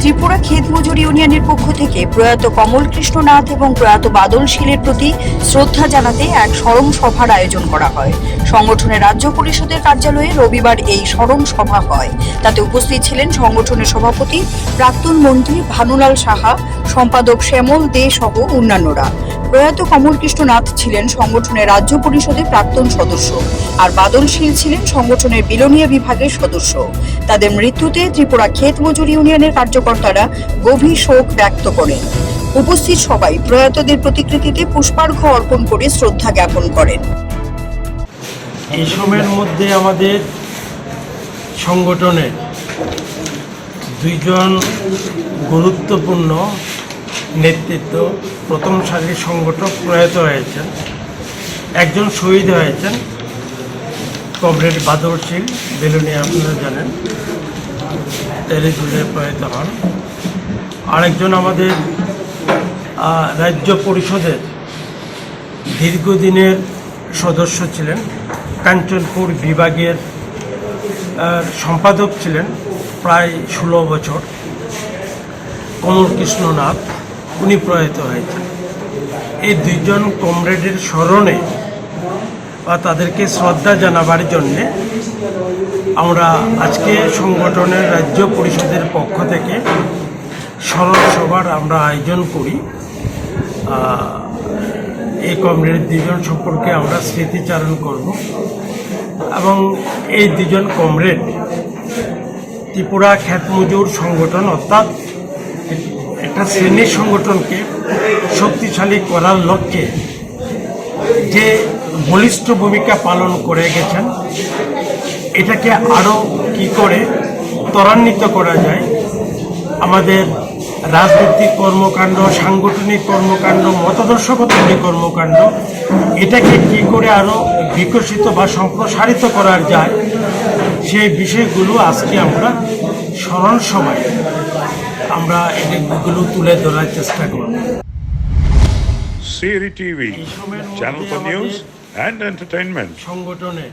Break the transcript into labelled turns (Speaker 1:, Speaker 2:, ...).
Speaker 1: ত্রিপুরা ক্ষেত ইউনিয়নের পক্ষ থেকে প্রয়াত কমল কৃষ্ণনাথ এবং প্রয়াত বাদল শীলের প্রতি শ্রদ্ধা জানাতে এক স্মরণ সভার আয়োজন করা হয়। সংগঠনের রাজ্য পরিষদের কার্যালয়ে রবিবার এই স্মরণ সভা হয়। তাতে উপস্থিত ছিলেন সংগঠনের সভাপতি প্রাক্তন মন্ত্রী ভানুলাল সাহা, সম্পাদক শ্যামল দে সহ অন্যান্যরা। প্রয়াত কমল কৃষ্ণনাথ ছিলেন সংগঠনের রাজ্য পরিষদের প্রাক্তন সদস্য আর বাদল শীল ছিলেন সংগঠনের বিলোনিয়া বিভাগের সদস্য। তাদের মৃত্যুতে ত্রিপুরা ক্ষেত মজুর ইউনিয়নের কার্যকর্তারা গভীর শোক ব্যক্ত করেন। উপস্থিত সবাই প্রয়াতদের প্রতিকৃতিতে পুষ্পার্ঘ্য অর্পণ করে শ্রদ্ধা জ্ঞাপন করেন।
Speaker 2: এই সময়ের মধ্যে আমাদের সংগঠনের দুইজন গুরুত্বপূর্ণ নেতৃত্ব প্রথম সারির সংগঠক প্রয়াত হয়েছেন। একজন শহীদ হয়েছেন। কমরেড বাদর সিং, বেলুনি আপনারা জানেন তেলেজুলে প্রয়াত হন। আরেকজন আমাদের রাজ্য পরিষদের দীর্ঘদিনের সদস্য ছিলেন, কাঞ্চনপুর বিভাগের সম্পাদক ছিলেন প্রায় ষোলো বছর। কমল কৃষ্ণনাথ উনি প্রয়াত হয়েছেন এই দুইজন কমরেডের স্মরণে বা তাদেরকে শ্রদ্ধা জানাবার জন্যে আমরা আজকে সংগঠনের রাজ্য পরিষদের পক্ষ থেকে স্মরণ সভার আমরা আয়োজন করি। এই কমরেড দুজন সম্পর্কে আমরা স্মৃতিচারণ করব। এবং এই দুজন কমরেড ত্রিপুরা খ্যাত মজুর সংগঠন অর্থাৎ একটা শ্রেণির সংগঠনকে শক্তিশালী করার লক্ষ্যে যে বলিষ্ঠ ভূমিকা পালন করে গেছেন, এটাকে আরও কি করে ত্বরান্বিত করা যায়? আমাদের রাজনৈতিক কর্মকাণ্ড, সাংগঠনিক কর্মকাণ্ড মতাদর্শগত যে কর্মকাণ্ড, এটাকে কি করে আরও বিকশিত বা সম্প্রসারিত করা যায়, সেই বিষয়গুলো আজকে আমরা স্মরণ সভায় আমরা এগুলো তুলে ধরার চেষ্টা করব। Siri
Speaker 3: TV channel
Speaker 2: for
Speaker 3: news and entertainment.
Speaker 2: সংগঠনে